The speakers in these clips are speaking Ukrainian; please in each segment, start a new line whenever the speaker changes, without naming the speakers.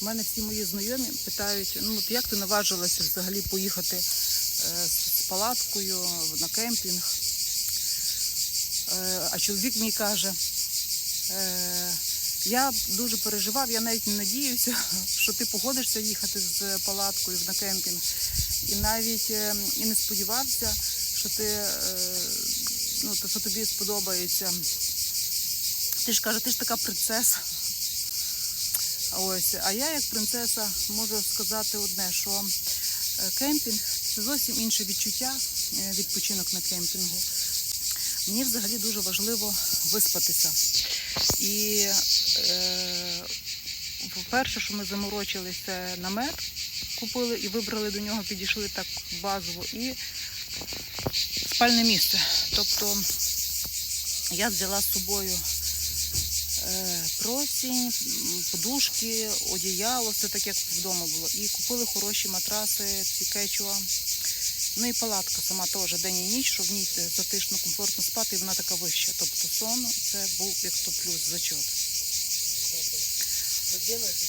У мене всі мої знайомі питають, ну от як ти наважилася взагалі поїхати е, з палаткою на кемпінг. Е, а чоловік мій каже, е, я дуже переживав, я навіть не надіявся, що ти погодишся їхати з палаткою на кемпінг. І навіть і не сподівався, що ти ну, що тобі сподобається. Ти ж каже, ти ж така принцеса. Ось, а я, як принцеса, можу сказати одне, що е, кемпінг це зовсім інше відчуття, е, відпочинок на кемпінгу. Мені взагалі дуже важливо виспатися. І е, перше, що ми заморочилися, це намет купили і вибрали до нього, підійшли так базово, і спальне місце. Тобто я взяла з собою е, простінь, м, подушки, одіяло, все так як вдома було. І купили хороші матраси, ці кечуа. Ну і палатка сама теж день і ніч, щоб в ній затишно, комфортно спати, і вона така вища. Тобто сон це був як то плюс, зачот.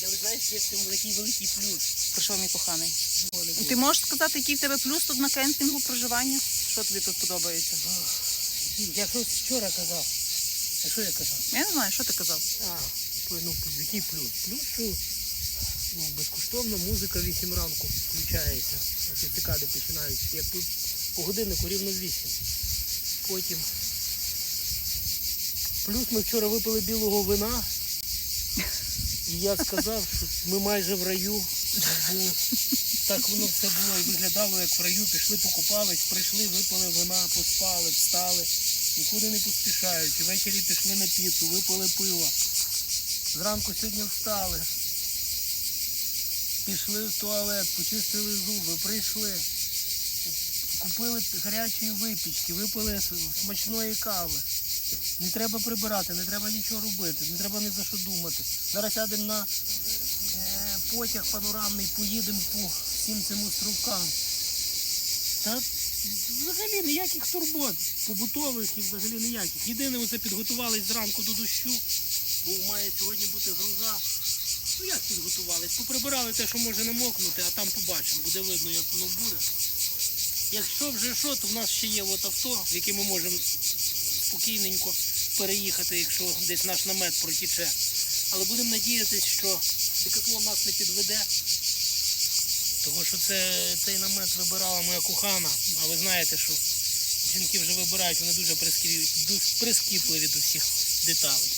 Але знаєш, є в цьому такий великий плюс.
Прийшов мій коханий.
Вони
Ти можеш сказати, який в тебе плюс тут на кемпінгу проживання? Що тобі тут подобається?
Я щось вчора казав. А що я казав?
Я не знаю, що ти казав.
А, ну, який плюс? Плюс, що ну, безкоштовно музика 8 ранку включається. Ці цикади починають. Як по, по годиннику рівно 8. Потім. Плюс ми вчора випили білого вина. І я сказав, що ми майже в раю. Бо так воно все було і виглядало, як в раю. Пішли, покупались, прийшли, випили вина, поспали, встали. Нікуди не поспішаючи. Ввечері пішли на піцу, випили пиво. Зранку сьогодні встали. Пішли в туалет, почистили зуби, прийшли. Купили гарячої випічки, випили смачної кави. Не треба прибирати, не треба нічого робити, не треба ні за що думати. Зараз сядемо на е, потяг панорамний, поїдемо по всім цим островкам. Та взагалі ніяких турбот, побутових і взагалі ніяких. Єдине, це підготувались зранку до дощу, бо має сьогодні бути груза. Ну як підготувались? Поприбирали те, що може намокнути, а там побачимо, буде видно, як воно буде. Якщо вже що, то в нас ще є от авто, в яке ми можемо спокійненько переїхати, якщо десь наш намет протіче. Але будемо надіятися, що декатлон нас не підведе. Тому що це, цей намет вибирала моя кохана. А ви знаєте, що жінки вже вибирають, вони дуже прискіпливі, до всіх деталей.